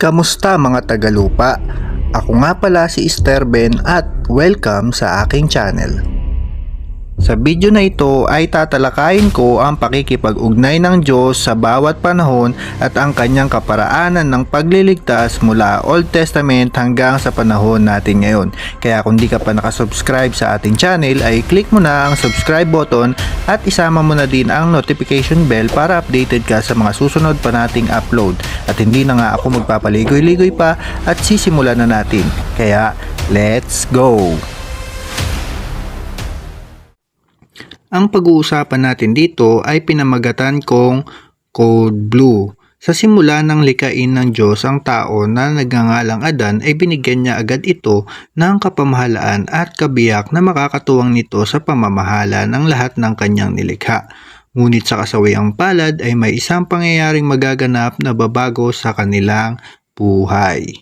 Kamusta mga Tagalupa? Ako nga pala si Sterben at welcome sa aking channel. Sa video na ito ay tatalakayin ko ang pakikipag-ugnay ng Diyos sa bawat panahon at ang kanyang kaparaanan ng pagliligtas mula Old Testament hanggang sa panahon natin ngayon. Kaya kung di ka pa nakasubscribe sa ating channel ay click mo na ang subscribe button at isama mo na din ang notification bell para updated ka sa mga susunod pa nating upload. At hindi na nga ako magpapaligoy-ligoy pa at sisimulan na natin. Kaya let's go! Ang pag-uusapan natin dito ay pinamagatan kong Code Blue. Sa simula ng likain ng Diyos ang tao na nagngangalang Adan ay binigyan niya agad ito ng kapamahalaan at kabiyak na makakatuwang nito sa pamamahala ng lahat ng kanyang nilikha. Ngunit sa kasawiang palad ay may isang pangyayaring magaganap na babago sa kanilang buhay.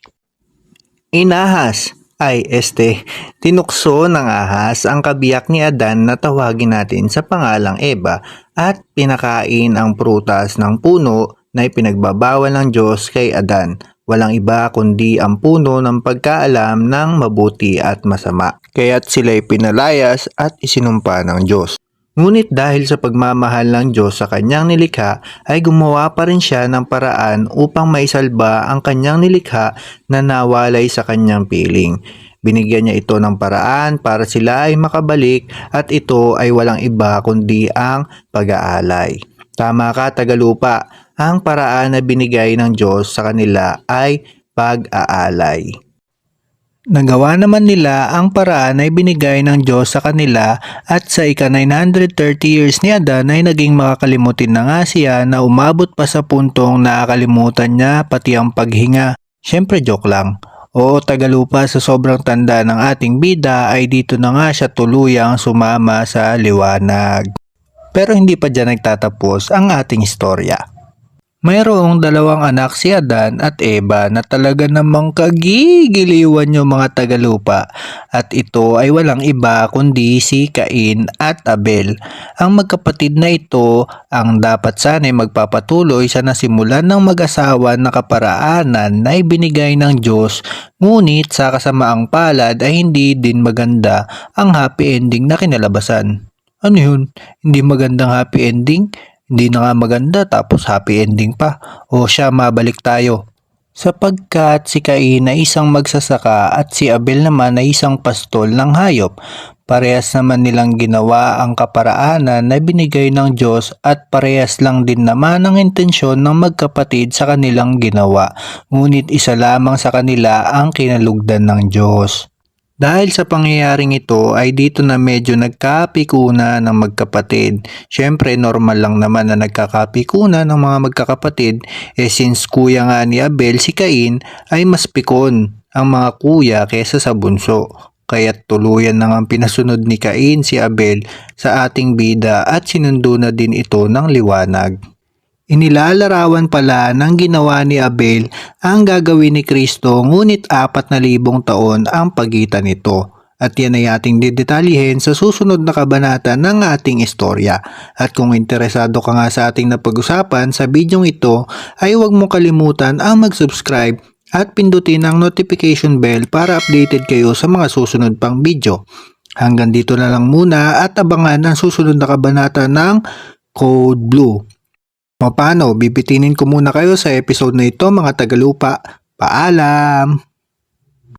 Inahas ay este, tinukso ng ahas ang kabiyak ni Adan na tawagin natin sa pangalang Eva at pinakain ang prutas ng puno na ipinagbabawal ng Diyos kay Adan. Walang iba kundi ang puno ng pagkaalam ng mabuti at masama. Kaya't sila'y pinalayas at isinumpa ng Diyos. Ngunit dahil sa pagmamahal ng Diyos sa kanyang nilikha ay gumawa pa rin siya ng paraan upang maisalba ang kanyang nilikha na nawalay sa kanyang piling. Binigyan niya ito ng paraan para sila ay makabalik at ito ay walang iba kundi ang pag-aalay. Tama ka Tagalupa, ang paraan na binigay ng Diyos sa kanila ay pag-aalay. Nagawa naman nila ang paraan na ibinigay ng Diyos sa kanila at sa ika-930 years ni Adan ay naging makakalimutin na nga siya na umabot pa sa puntong nakakalimutan niya pati ang paghinga. Siyempre joke lang. Oo, tagalupa sa sobrang tanda ng ating bida ay dito na nga siya tuluyang sumama sa liwanag. Pero hindi pa dyan nagtatapos ang ating istorya. Mayroong dalawang anak si Adan at Eva na talaga namang kagigiliwan yung mga tagalupa at ito ay walang iba kundi si Cain at Abel. Ang magkapatid na ito ang dapat sana'y magpapatuloy sa nasimulan ng mag-asawa na kaparaanan na ibinigay ng Diyos ngunit sa kasamaang palad ay hindi din maganda ang happy ending na kinalabasan. Ano yun? Hindi magandang happy ending? Hindi na nga maganda tapos happy ending pa. O siya, mabalik tayo. Sapagkat si Cain ay isang magsasaka at si Abel naman ay isang pastol ng hayop. Parehas naman nilang ginawa ang kaparaanan na binigay ng Diyos at parehas lang din naman ang intensyon ng magkapatid sa kanilang ginawa. Ngunit isa lamang sa kanila ang kinalugdan ng Diyos. Dahil sa pangyayaring ito ay dito na medyo nagkapikuna ng magkapatid. Siyempre normal lang naman na nagkakapikuna ng mga magkakapatid eh since kuya nga ni Abel si Cain ay mas pikon ang mga kuya kesa sa bunso. Kaya't tuluyan na nga pinasunod ni Cain si Abel sa ating bida at sinundo na din ito ng liwanag. Inilalarawan pala ng ginawa ni Abel ang gagawin ni Kristo ngunit apat na libong taon ang pagitan nito. At yan ay ating didetalyihin sa susunod na kabanata ng ating istorya. At kung interesado ka nga sa ating napag-usapan sa bidyong ito, ay huwag mo kalimutan ang mag-subscribe at pindutin ang notification bell para updated kayo sa mga susunod pang video. Hanggang dito na lang muna at abangan ang susunod na kabanata ng Code Blue. Paano, bibitinin ko muna kayo sa episode na ito mga Tagalupa. Paalam!